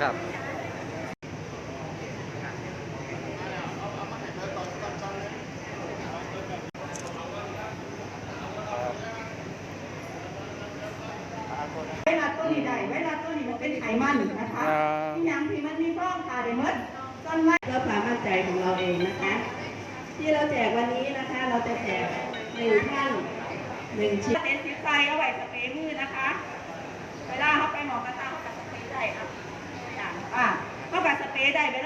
ครับไวรัสตัวนี้ได้ไวรัสตัวนี้มันเป็นไขมันนะคะอ่าที่ยังที่มันมีฟองค่ะเดมดต้นไม้เพื่อความมั่นใจของเราเองนะคะ ที่เราแจกวันนี้นะคะ เราจะแจกหนึ่งท่านหนึ่งชิ้นเทสซิไฟเอาไว้สเปรย์มือนะคะ เวลาเขาไปหมอกระทะ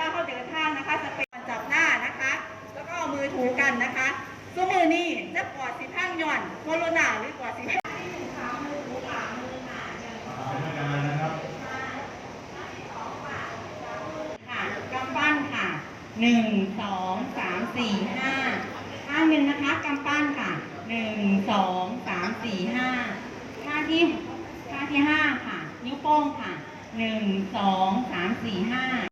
ย์ได้เวลาเขาเดินทางนะคะสเปรย์มันจับหน้านะคะ แล้วก็เอามือถูกันนะคะตัวมือนี่จะปอดสิพังหย่อนโคโรนาหรือปอดสิพังค่ะกำปั้นค่ะหนึ่งสองสามสี่ห้าข้างหนึ่งนะคะกำปั้นค่ะหนึ่งสองสามสี่ห้าท่าที่ท่าที่ห้าค่ะ นิ้วโป้งค่ะหนึ่งสองสามสี่ห้า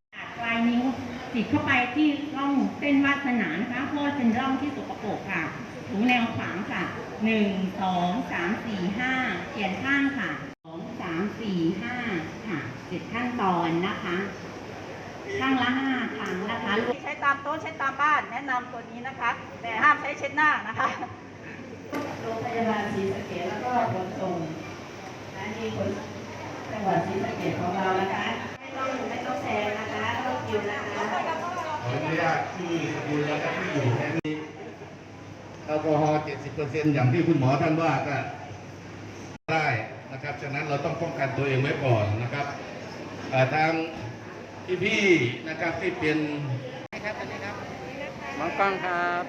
ติดเข้าไปที่ร่องเส้นวาสนานะคะเพราะว่าเป็นร่องที่สกปรกค่ะ ถูแนวขวางค่ะหนึ่งสองสามสี่ห้าเขียนข้างค่ะสองสามสี่ห้าค่ะเจ็ดขั้นตอนนะคะข้างละห้าครั้งนะคะใช้ตามโต๊ะใช้ตามบ้านแนะนำตัวนี้นะคะ แต่ห้ามใช้เช็ดหน้านะคะโรงพยาบาลศรีสะเกษแล้วก็ขนส่งนะนี่คนจังหวัดศรีสะเกษของเรานะคะ ไม่ต้องไม่ต้องแซงนะคะต้องคิวนะคะ ขอ อนุญาตที่สกุลและก็ที่อยู่แค่นี้แอลกอฮอล์70%อย่างที่คุณหมอท่านว่าก็ได้นะครับ ฉะนั้นเราต้องป้องกันตัวเองไว้ก่อนนะครับเอ่อทางพี่ๆนะครับที่เป็นมองกล้องครับ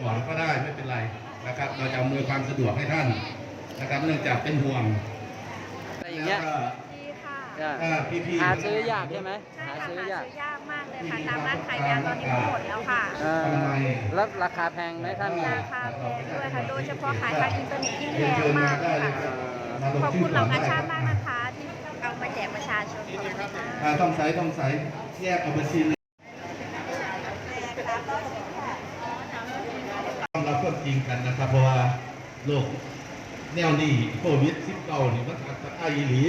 ก่อนก็ได้ไม่เป็นไร นะครับ เราจะอำนวยความสะดวกให้ท่านนะครับ เนื่องจากเป็นห่วงอะไรอย่างเงี้ยแล้วก็ดีค่ะอ่าถ้าพี่ๆ หาซื้อยากใช่ไหมใช่หาค่ะซื้อหายากซื้อยากมากเลยค่ะ ตามร้านขายยาตอนนี้ก็หมดแล้วค่ะ เอ่อแล้วราคาแพงไหมถ้ามี ราคาแพงด้วยค่ะ โดยเฉพาะขายทางอินเทอร์เน็ตยิ่งแพงมากเลยค่ะ ขอบคุณเหล่ากาชาติมากนะคะที่เอามาแจกประชาชนขอบคุณค่ะอ่าต้องใส่ต้องใส่แยกออกเป็นซีนต้องรับ ความจริงกันนะครับ เพราะว่าโรคแนวนี้โควิด19นี่มันอันตรายอีหลี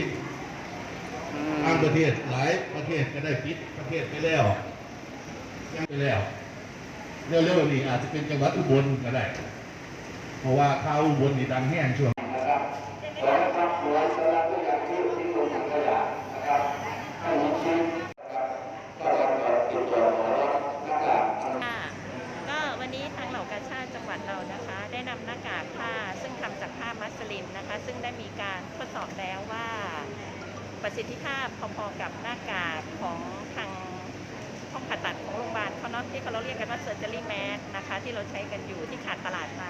อืมบางประเทศหลายประเทศก็ได้ปิดประเทศไปแล้วยังไปแล้วเร็วๆนี่อาจจะเป็นจังหวัดอุบลก็ได้ เพราะว่าข่าวอุบลนี่ดังแห้งช่วง ดเรานะคะ ได้นำหน้ากากผ้าซึ่งทำจากผ้ามัสลินนะคะ ซึ่งได้มีการทดสอบแล้วว่าประสิทธิภาพพอๆกับหน้ากากของทางห้องผ่าตัดของโรงพยาบาลเขาเนาะที่เขาเราเรียกกันว่า surgery mask นะคะ ที่เราใช้กันอยู่ที่ขาดตลาดไป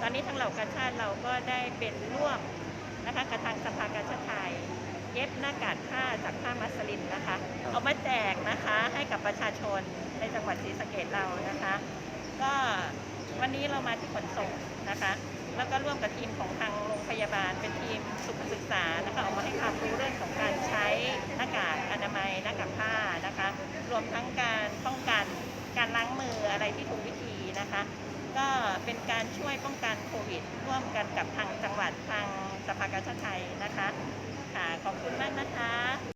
ตอนนี้ทางเหล่ากาชาติเราก็ได้เป็นร่วมนะคะกับทางสภากาชาติไทย เย็บหน้ากากผ้าจากผ้ามัสลินนะคะ เอามาแจกนะคะให้กับประชาชนในจังหวัดศรีสะเกดเรานะคะ ก็ มาที่ขนส่งนะคะ แล้วก็ร่วมกับทีมของทางโรงพยาบาล เป็นทีมสุขศึกษานะคะเอามาให้ความรู้เรื่องของการใช้หน้ากากอนามัยหน้ากากผ้านะคะ รวมทั้งการป้องกันการล้างมืออะไรที่ถูกวิธีนะคะ ก็เป็นการช่วยป้องกันโควิด ร่วมกันกับทางจังหวัดทางสภากาชาติไทยนะคะค่ะขอบคุณมากนะคะ